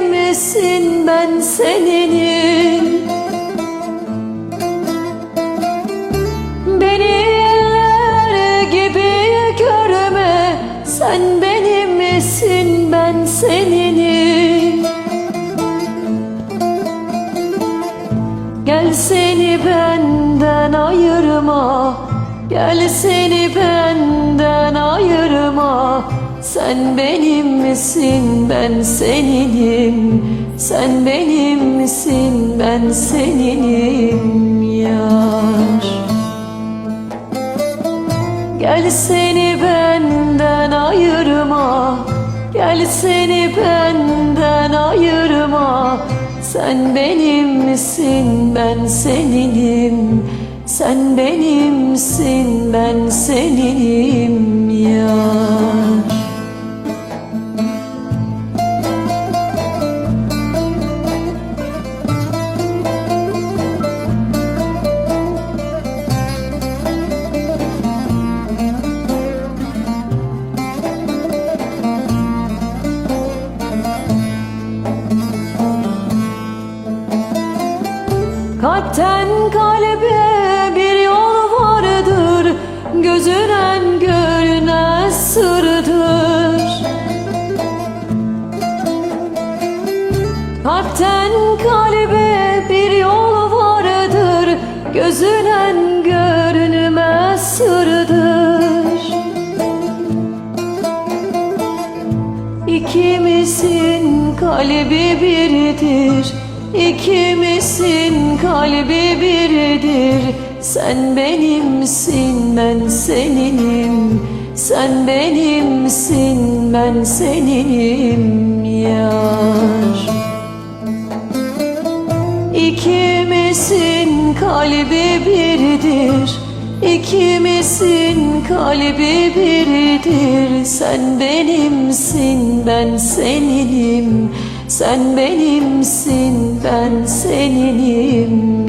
misin ben seninim Beni eller gibi görme Sen benim misin ben seninim Gel seni benden ayırma Gel seni benden sen benim misin ben seninim? Sen benim misin ben seninim yar? Gel seni benden ayırma Gel seni benden ayırma. Sen benim misin ben seninim? Sen benimsin ben seninim Kalpten kalbe bir yol vardır Gözünen görünmez sırdır. Kalpten kalbe bir yol vardır Gözünen görünmez sırdır. İkimizin kalbi biridir İkimizin kalbi biridir Sen benimsin ben seninim. Sen benimsin ben seninim yar. İkimizin kalbi biridir İkimizin kalbi biridir Sen benimsin ben seninim Sen benimsin ben seninim